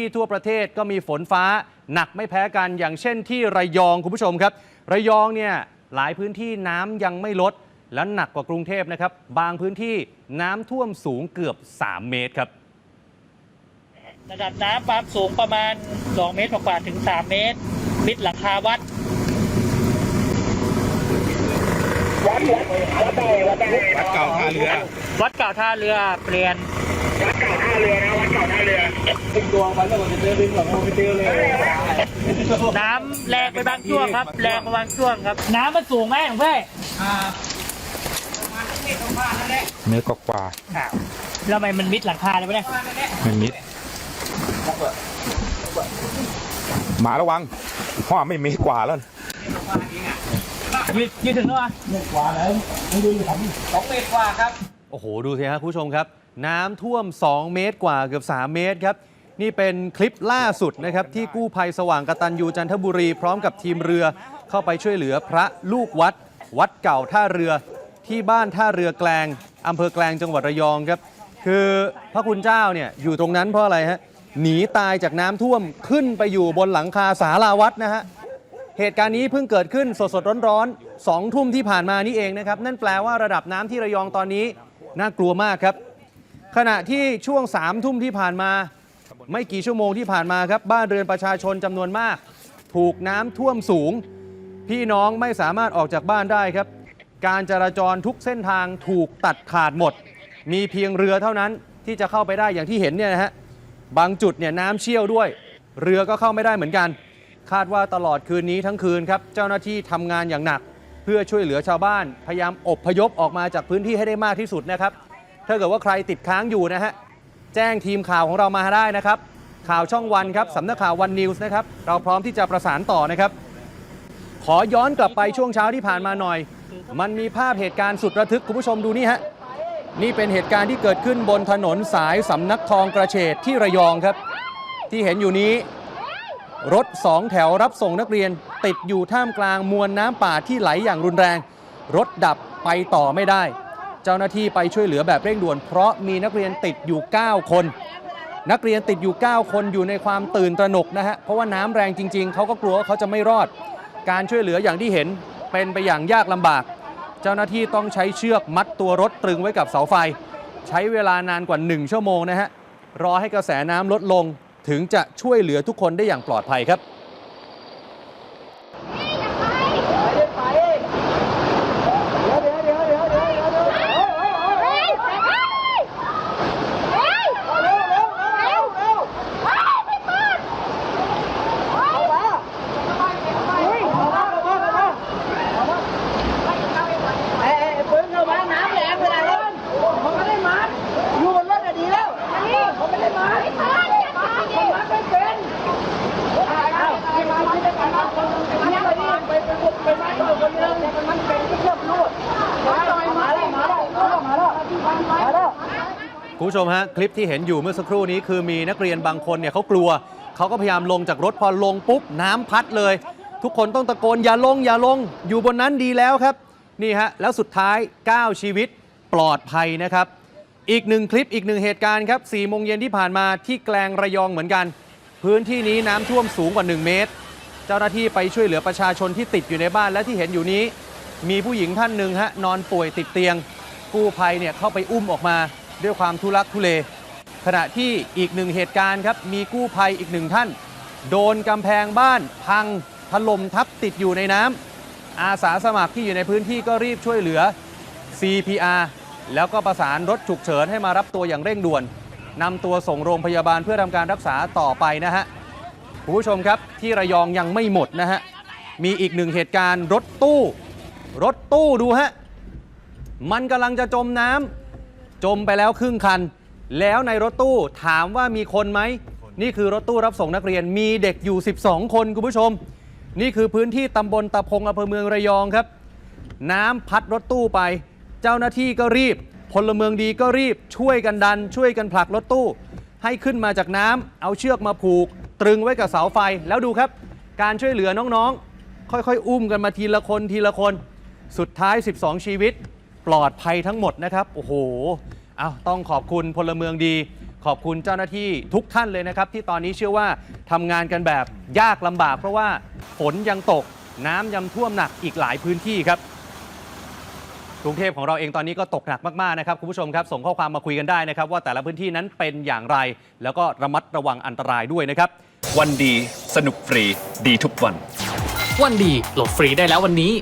ที่ทั่วประเทศก็มีฝนฟ้าหนักไม่แพ้กันอย่างเช่นที่ระยองคุณผู้ชมครับ ระยองเนี่ยหลายพื้นที่น้ำยังไม่ลด และหนักกว่ากรุงเทพนะครับ บางพื้นที่น้ำท่วมสูงเกือบ 3 เมตรครับ ระดับน้ำความสูงประมาณ 2 เมตรกว่าๆถึง 3 เมตร มิดหลังคาวัดวัดเก่าท่าเรือ วัดเก่าท่าเรือเปลี่ยนวัดเก่าท่าเรือ นะวัดเก่าท่าเรือตึงดวงวันแล้วมันจะเจอดึงหลังมันไปเจอเลยน้ำแรงไปบางช่วงครับ แรงไปบางช่วงครับ น้ำมันสูงไหมหลวงพี่เมตรกว่าอ้าวแล้วทำไมมันมิดหลังคาเลยปะเนี่ยๆมันมิดหมาระวังพ่อไม่เมตรกว่าแล้วยืดยืดถึงแล้วอะโอ้โห ดูสิครับคุณผู้ชมครับ น้ำท่วม 2 เมตรกว่าเกือบ 3 เมตรครับ นี่เป็นคลิปล่าสุดนะครับ ที่กู้ภัยสว่างกตัญญูจันทบุรี พร้อมกับทีมเรือเข้าไปช่วยเหลือพระลูกวัด วัดเก่าท่าเรือที่บ้านท่าเรือแกลงอำเภอแกลงจังหวัดระยองครับ คือพระคุณเจ้าเนี่ยอยู่ตรงนั้นเพราะอะไรฮะหนีตายจากน้ำท่วมขึ้นไปอยู่บนหลังคาศาลาวัดนะฮะเหตุการณ์นี้เพิ่งเกิดขึ้นสดๆร้อนๆสองทุ่มที่ผ่านมานี่เองนะครับ นั่นแปลว่าระดับน้ำที่ระยองตอนนี้น่ากลัวมากครับ ขณะที่ช่วง3ามทุ่มที่ผ่านมา ไม่กี่ชั่วโมงที่ผ่านมาครับ บ้านเรือนประชาชนจำนวนมาก ถูกน้ำท่วมสูง พี่น้องไม่สามารถออกจากบ้านได้ครับ การจราจรทุกเส้นทางถูกตัดขาดหมด มีเพียงเรือเท่านั้นที่จะเข้าไปได้อย่างที่เห็นเนี่ยนะฮะบางจุดเนี่ยน้ำเชี่ยวด้วย เรือก็เข้าไม่ได้เหมือนกัน คาดว่าตลอดคืนนี้ทั้งคืนครับเจ้าหน้าที่ทำงานอย่างหนัก เพื่อช่วยเหลือชาวบ้าน พยายามอบพยพออกมาจากพื้นที่ให้ได้มากที่สุดนะครับ ถ้าเกิดว่าใครติดค้างอยู่นะฮะแจ้งทีมข่าวของเรามาได้นะครับ ข่าวช่องวันครับสำนักข่าววันนิวส์นะครับเราพร้อมที่จะประสานต่อนะครับ ขอย้อนกลับไปช่วงเช้าที่ผ่านมาหน่อย มันมีภาพเหตุการณ์สุดระทึกคุณผู้ชมดูนี่ฮะนี่เป็นเหตุการณ์ที่เกิดขึ้นบนถนนสายสำนักทองกระเฉดที่ระยองครับ ที่เห็นอยู่นี้รถสองแถวรับส่งนักเรียน ติดอยู่ท่ามกลางมวลน้ำป่าที่ไหลอย่างรุนแรง รถดับไปต่อไม่ได้ เจ้าหน้าที่ไปช่วยเหลือแบบเร่งด่วน เพราะมีนักเรียนติดอยู่ 9 คน นักเรียนติดอยู่ 9 คนอยู่ในความตื่นตระหนกนะฮะเพราะว่าน้ำแรงจริง ๆเขาก็กลัวว่าเขาจะไม่รอด การช่วยเหลืออย่างที่เห็นเป็นไปอย่างยากลำบาก เจ้าหน้าที่ต้องใช้เชือกมัดตัวรถตรึงไว้กับเสาไฟ ใช้เวลานานกว่า 1 ชั่วโมงนะฮะรอให้กระแสน้ำลดลงถึงจะช่วยเหลือทุกคนได้อย่างปลอดภัยครับ ไอ้ไอ้ปืนเข้ามาน้ำแรงเวลารถเขาไม่ได้มาอยู่บนรถอะดีแล้วเขาไม่ได้มาเขามาไม่เป็นอ้าวไอ้มาไม่ได้กันนะคนเนี่ยไปดิไปไปไปมาต่อคนเดียวมันเป็นที่เชื่อมรูดมาแล้วมาแล้วมาแล้วมาแล้วมาแล้ว คุณผู้ชมฮะคลิปที่เห็นอยู่เมื่อสักครู่นี้คือมีนักเรียนบางคนเนี่ยเขากลัวเขาก็พยายามลงจากรถพอลงปุ๊บน้ำพัดเลย ทุกคนต้องตะโกนอย่าลงอย่าลงอยู่บนนั้นดีแล้วครับนี่ฮะแล้วสุดท้าย 9 ชีวิตปลอดภัยนะครับ อีกหนึ่งคลิปอีกหนึ่งเหตุการณ์ครับ4โมงเย็นที่ผ่านมาที่แกลงระยองเหมือนกัน พื้นที่นี้น้ำท่วมสูงกว่า 1 เมตร เจ้าหน้าที่ไปช่วยเหลือประชาชนที่ติดอยู่ในบ้านและที่เห็นอยู่นี้ มีผู้หญิงท่านหนึ่งฮะนอนป่วยติดเตียง กู้ภัยเนี่ยเข้าไปอุ้มออกมาด้วยความทุลักทุเล ขณะที่อีกหนึ่งเหตุการณ์ครับมีกู้ภัยอีกหนึ่งท่าน โดนกำแพงบ้านพังถล่มทับติดอยู่ในน้ำอาสาสมัครที่อยู่ในพื้นที่ก็รีบช่วยเหลือ CPR แล้วก็ประสานรถฉุกเฉินให้มารับตัวอย่างเร่งด่วนนำตัวส่งโรงพยาบาลเพื่อทำการรักษาต่อไปนะฮะคุณผู้ชมครับที่ระยองยังไม่หมดนะฮะมีอีกหนึ่งเหตุการณ์รถตู้ รถตู้ดูฮะ มันกำลังจะจมน้ำจมไปแล้วครึ่งคัน แล้วในรถตู้ถามว่ามีคนไหม นี่คือรถตู้รับส่งนักเรียนมีเด็กอยู่ 12 คนคุณผู้ชม นี่คือพื้นที่ตำบลตะพงอำเภอเมืองระยองครับ น้ำพัดรถตู้ไป เจ้าหน้าที่ก็รีบ พลเมืองดีก็รีบช่วยกันดัน ช่วยกันผลักรถตู้ ให้ขึ้นมาจากน้ำเอาเชือกมาผูก ตรึงไว้กับเสาไฟแล้วดูครับ การช่วยเหลือน้องๆ ค่อยๆ อุ้มกันมาทีละคนทีละคน สุดท้าย 12 ชีวิต ปลอดภัยทั้งหมดนะครับ โอ้โหเอาต้องขอบคุณพลเมืองดี ขอบคุณเจ้าหน้าที่ทุกท่านเลยนะครับ ที่ตอนนี้เชื่อว่าทำงานกันแบบยากลำบาก เพราะว่าฝนยังตกน้ำยังท่วมหนักอีกหลายพื้นที่ครับ กรุงเทพของเราเองตอนนี้ก็ตกหนักมากๆนะครับคุณผู้ชมครับ ส่งข้อความมาคุยกันได้นะครับ ว่าแต่ละพื้นที่นั้นเป็นอย่างไร แล้วก็ระมัดระวังอันตรายด้วยนะครับ วันดีสนุกฟรีดีทุกวัน วันดีโหลดฟรีได้แล้ววันนี้